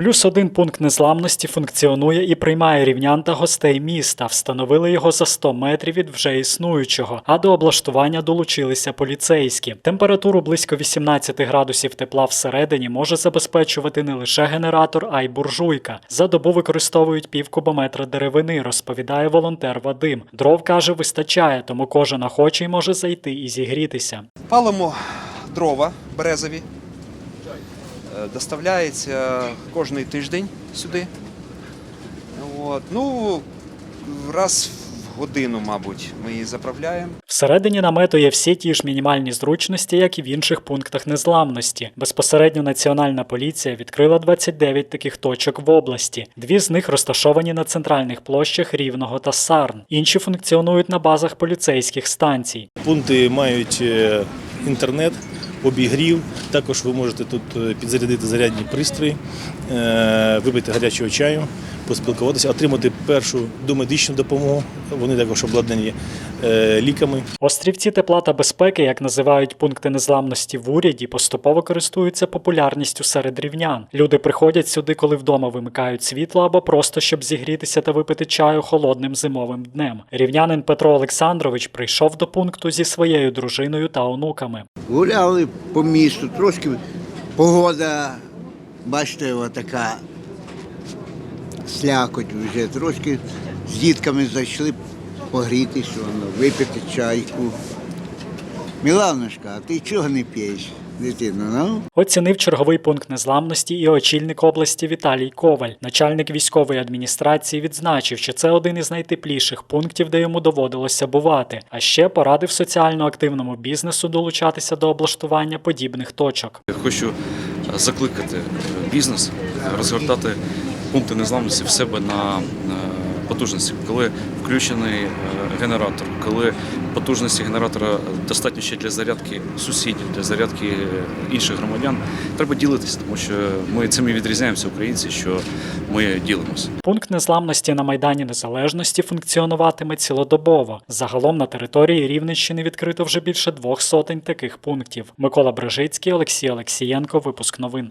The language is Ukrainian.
Плюс один пункт незламності функціонує і приймає рівнян та гостей міста. Встановили його за 100 метрів від вже існуючого, а до облаштування долучилися поліцейські. Температуру близько 18 градусів тепла всередині може забезпечувати не лише генератор, а й буржуйка. За добу використовують пів кубометра деревини, розповідає волонтер Вадим. Дров каже, вистачає, тому кожен охочий може зайти і зігрітися. Палимо дрова березові. Е, Доставляється кожний тиждень сюди. От. Ну, раз в годину, мабуть, ми її заправляємо. Всередині намету є всі ті ж мінімальні зручності, як і в інших пунктах незламності. Безпосередньо Національна поліція відкрила 29 таких точок в області. Дві з них розташовані на центральних площах Рівного та Сарн. Інші функціонують на базах поліцейських станцій. Пункти мають е, інтернет, обігрів. Також ви можете тут е, підзарядити зарядні пристрої, е, випити гарячого чаю, поспілкуватися, отримати першу домедичну допомогу. Вони також обладнані е, ліками. Острівці тепла та безпеки, як називають пункти незламності в уряді, поступово користуються популярністю серед рівнян. Люди приходять сюди, коли вдома вимикають світло або просто щоб зігрітися та випити чаю холодним зимовим днем. Рівнянин Петро Олександрович прийшов до пункту зі своєю дружиною та онуками. Гуляли по місту, трошки погода, бачите, така слякоть вже, трошки з дітками зайшли погрітися, випити чайку. Міланочка, а ти чого не п'єш, дитино? Ну? Оцінив черговий пункт незламності і очільник області Віталій Коваль. Начальник військової адміністрації відзначив, що це один із найтепліших пунктів, де йому доводилося бувати. А ще порадив соціально активному бізнесу долучатися до облаштування подібних точок. Я Хочу закликати бізнес розгортати пункти незламності в себе на е, потужності, коли включений е, генератор, коли потужності генератора достатньо ще для зарядки сусідів, для зарядки е, інших громадян. Треба ділитися, тому що ми цим і відрізняємося, українці, що ми ділимося. Пункт незламності на Майдані Незалежності функціонуватиме цілодобово. Загалом на території Рівненщини відкрито вже більше двох сотень таких пунктів. Микола Брижицький, Олексій Олексієнко. Випуск новин.